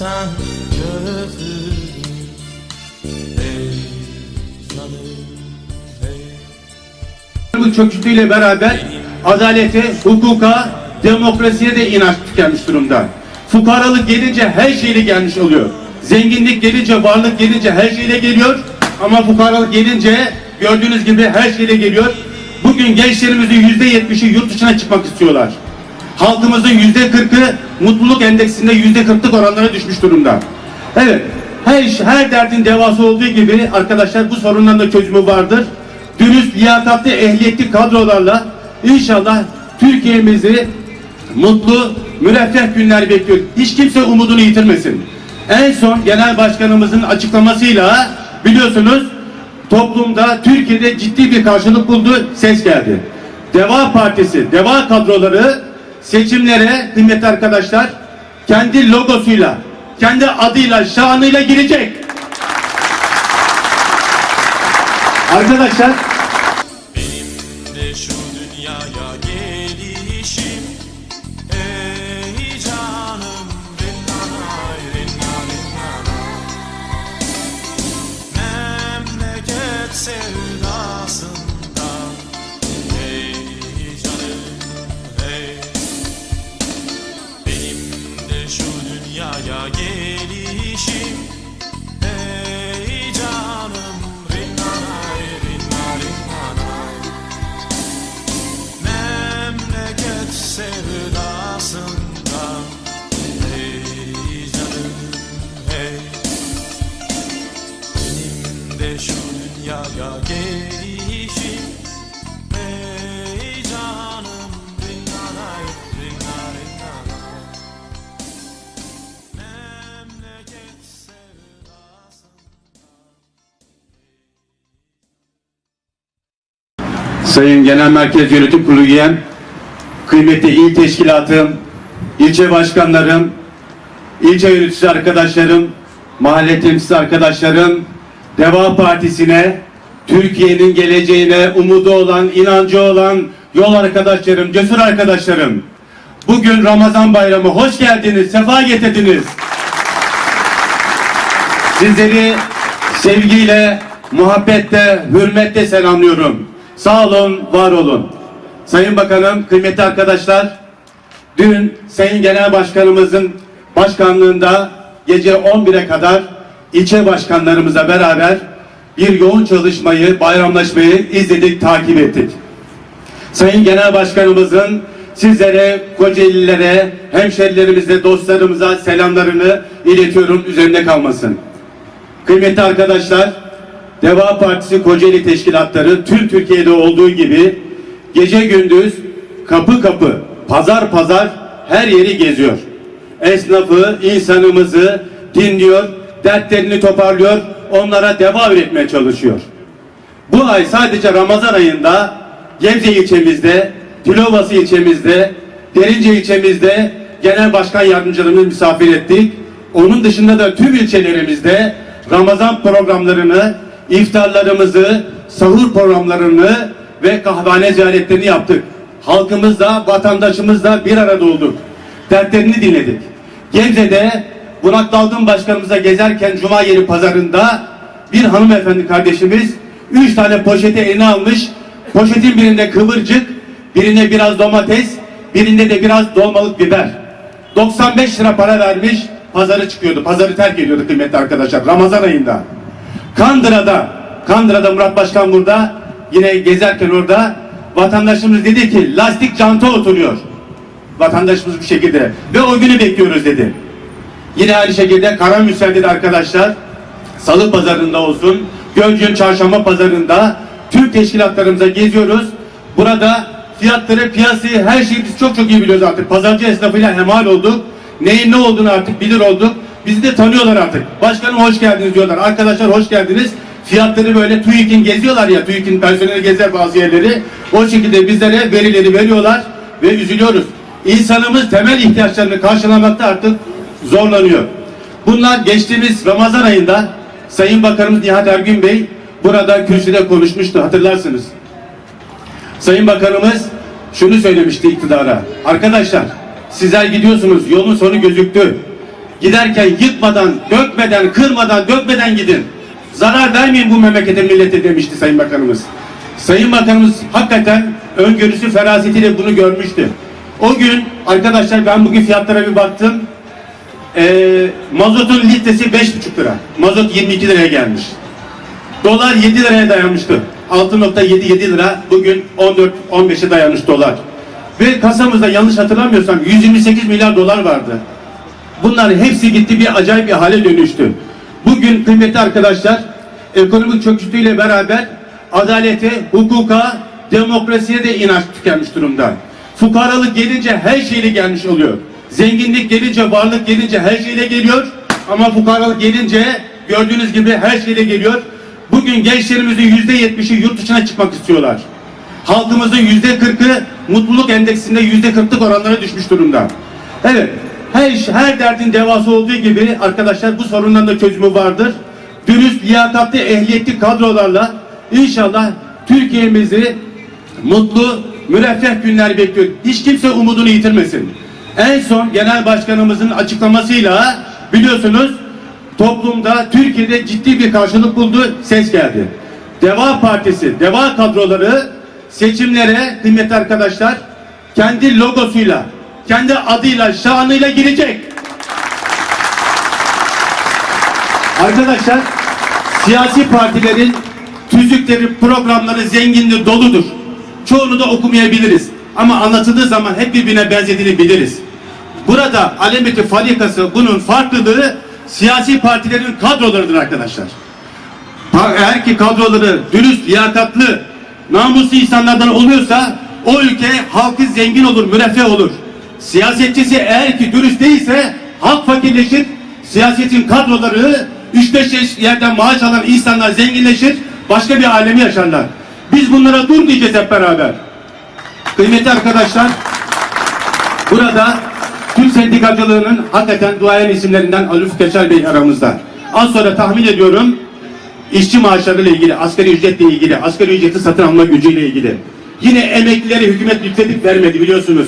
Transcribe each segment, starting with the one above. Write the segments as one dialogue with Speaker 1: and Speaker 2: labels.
Speaker 1: sen kötüdün Ey canım çöküntüyle beraber adalete, hukuka, demokrasiye de inanç tükenmiş durumda. Fukaralık gelince her şeyle gelmiş oluyor. Zenginlik gelince, varlık gelince her şeyle geliyor. Ama fukaralık gelince gördüğünüz gibi her şeyle geliyor. Bugün gençlerimizin yüzde yetmişi yurt dışına çıkmak istiyorlar. Halkımızın yüzde kırkı mutluluk endeksinde yüzde kırklık oranlara düşmüş durumda. Evet, her, iş- her derdin devası olduğu gibi arkadaşlar bu sorunların da çözümü vardır. Dürüst, liyakatli, ehliyetli kadrolarla inşallah Türkiye'mizi mutlu, müreffeh günler bekliyor. Hiç kimse umudunu yitirmesin. En son genel başkanımızın açıklamasıyla biliyorsunuz toplumda Türkiye'de ciddi bir karşılık buldu, ses geldi. Deva Partisi, Deva kadroları seçimlere kıymetli arkadaşlar kendi logosuyla, kendi adıyla, şanıyla girecek. Arkadaşlar
Speaker 2: Şu dünyaya gelişim.
Speaker 1: Sayın Genel Merkez Yönetim Kurulu üyem, kıymetli il teşkilatım, ilçe başkanlarım, ilçe yöneticisi arkadaşlarım, mahalle temsilcisi arkadaşlarım, Deva Partisi'ne, Türkiye'nin geleceğine umudu olan, inancı olan yol arkadaşlarım, cesur arkadaşlarım. Bugün Ramazan bayramı hoş geldiniz, sefa getirdiniz. Sizleri sevgiyle, muhabbetle, hürmetle selamlıyorum. Sağ olun, var olun. Sayın Bakanım, kıymetli arkadaşlar, dün Sayın Genel Başkanımızın başkanlığında gece 11'e kadar ilçe başkanlarımızla beraber bir yoğun çalışmayı, bayramlaşmayı izledik, takip ettik. Sayın Genel Başkanımızın sizlere, Kocaelilere, hemşerilerimize, dostlarımıza selamlarını iletiyorum, üzerinde kalmasın. Kıymetli arkadaşlar, Deva Partisi Kocaeli Teşkilatları tüm Türkiye'de olduğu gibi gece gündüz kapı kapı, pazar pazar her yeri geziyor. Esnafı, insanımızı dinliyor, dertlerini toparlıyor, onlara deva üretmeye çalışıyor. Bu ay sadece Ramazan ayında Gebze ilçemizde, Tilovası ilçemizde, Derince ilçemizde genel başkan yardımcılarımızı misafir ettik. Onun dışında da tüm ilçelerimizde Ramazan programlarını, iftarlarımızı, sahur programlarını ve kahvehane ziyaretlerini yaptık. Halkımızla, vatandaşımızla bir arada olduk. Dertlerini dinledik. Gebze'de Burak Dalgın Başkanımıza gezerken Cuma yeri pazarında bir hanımefendi kardeşimiz üç tane poşeti eline almış. Poşetin birinde kıvırcık, birinde biraz domates, birinde de biraz dolmalık biber. 95 lira para vermiş, pazarı çıkıyordu. Pazarı terk ediyordu kıymetli arkadaşlar Ramazan ayında. Kandıra'da, Kandıra'da Murat Başkan burada yine gezerken orada vatandaşımız dedi ki lastik canta oturuyor. Vatandaşımız bir şekilde ve o günü bekliyoruz dedi. Yine aynı şekilde Karamürsel'de de arkadaşlar Salı pazarında olsun, Gölcük'ün çarşamba pazarında tüm teşkilatlarımıza geziyoruz. Burada fiyatları, piyasayı, her şeyi biz çok çok iyi biliyoruz artık. Pazarcı esnafıyla hemal olduk. Neyin ne olduğunu artık bilir olduk. Bizi de tanıyorlar artık. Başkanım hoş geldiniz diyorlar. Arkadaşlar hoş geldiniz. Fiyatları böyle TÜİK'in geziyorlar ya, TÜİK'in personeli gezer bazı yerleri. O şekilde bizlere verileri veriyorlar ve üzülüyoruz. İnsanımız temel ihtiyaçlarını karşılamakta artık zorlanıyor. Bunlar geçtiğimiz Ramazan ayında Sayın Bakanımız Nihat Ergün Bey burada kürsüde konuşmuştu hatırlarsınız. Sayın Bakanımız şunu söylemişti iktidara. Arkadaşlar sizler gidiyorsunuz yolun sonu gözüktü. Giderken yıkmadan, dökmeden, kırmadan, dökmeden gidin. Zarar vermeyin bu memlekete millete demişti Sayın Bakanımız. Sayın Bakanımız hakikaten öngörüsü ferasetiyle bunu görmüştü. O gün arkadaşlar ben bugün fiyatlara bir baktım. Ee, mazotun litresi 5,5 lira. Mazot 22 liraya gelmiş. Dolar 7 liraya dayanmıştı. 6.77 lira bugün 14-15'e dayanmış dolar. Ve kasamızda yanlış hatırlamıyorsam 128 milyar dolar vardı. Bunların hepsi gitti bir acayip bir hale dönüştü. Bugün kıymetli arkadaşlar ekonomik çöküntüyle beraber adalete, hukuka, demokrasiye de inanç tükenmiş durumda. Fukaralık gelince her şeyle gelmiş oluyor. Zenginlik gelince, varlık gelince her şeyle geliyor. Ama fukaralık gelince gördüğünüz gibi her şeyle geliyor. Bugün gençlerimizin yüzde yetmişi yurt dışına çıkmak istiyorlar. Halkımızın yüzde kırkı mutluluk endeksinde yüzde kırklık oranlara düşmüş durumda. Evet, her her derdin devası olduğu gibi arkadaşlar bu sorunların da çözümü vardır. Dürüst, liyakatli, ehliyetli kadrolarla inşallah Türkiye'mizi mutlu, müreffeh günler bekliyor. Hiç kimse umudunu yitirmesin. En son genel başkanımızın açıklamasıyla biliyorsunuz toplumda Türkiye'de ciddi bir karşılık buldu, ses geldi. Deva Partisi, Deva kadroları seçimlere kıymetli arkadaşlar kendi logosuyla, kendi adıyla, şanıyla girecek. Arkadaşlar siyasi partilerin tüzükleri, programları zengindir, doludur. Çoğunu da okumayabiliriz. Ama anlatıldığı zaman hep birbirine benzediğini biliriz. Burada alemeti farikası bunun farklılığı siyasi partilerin kadrolarıdır arkadaşlar. Eğer ki kadroları dürüst, liyakatlı, namuslu insanlardan oluyorsa o ülke halkı zengin olur, müreffeh olur. Siyasetçisi eğer ki dürüst değilse halk fakirleşir, siyasetin kadroları 3-5 yerden maaş alan insanlar zenginleşir, başka bir alemi yaşarlar. Biz bunlara dur diyeceğiz hep beraber. Kıymetli arkadaşlar, Burada Türk sendikacılığının hakikaten duayen isimlerinden Ali Ufuk Yaşar Bey aramızda. Az sonra tahmin ediyorum işçi maaşlarıyla ilgili, asgari ücretle ilgili, asgari ücreti satın alma gücüyle ilgili. Yine emeklilere hükümet yükseltip vermedi biliyorsunuz.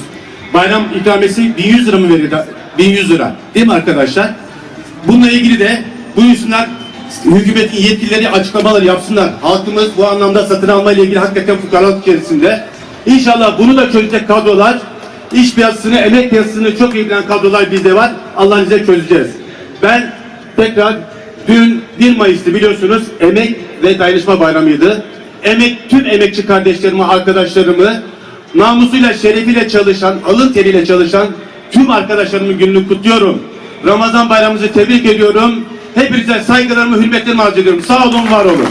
Speaker 1: Bayram ikramiyesi 1100 lira mı verildi? 1100 lira. Değil mi arkadaşlar? Bununla ilgili de buyursunlar hükümetin yetkilileri açıklamalar yapsınlar. Halkımız bu anlamda satın alma ile ilgili hakikaten fukaralık içerisinde. İnşallah bunu da çözecek kadrolar İş piyasasını, emek piyasasını çok iyi bilen kadrolar bizde var. Allah'ın izniyle çözeceğiz. Ben tekrar dün 1 Mayıs'tı biliyorsunuz emek ve dayanışma bayramıydı. Emek, tüm emekçi kardeşlerimi, arkadaşlarımı namusuyla, şerefiyle çalışan, alın teriyle çalışan tüm arkadaşlarımın gününü kutluyorum. Ramazan bayramımızı tebrik ediyorum. Hepinize saygılarımı, hürmetlerimi arz ediyorum. Sağ olun, var olun.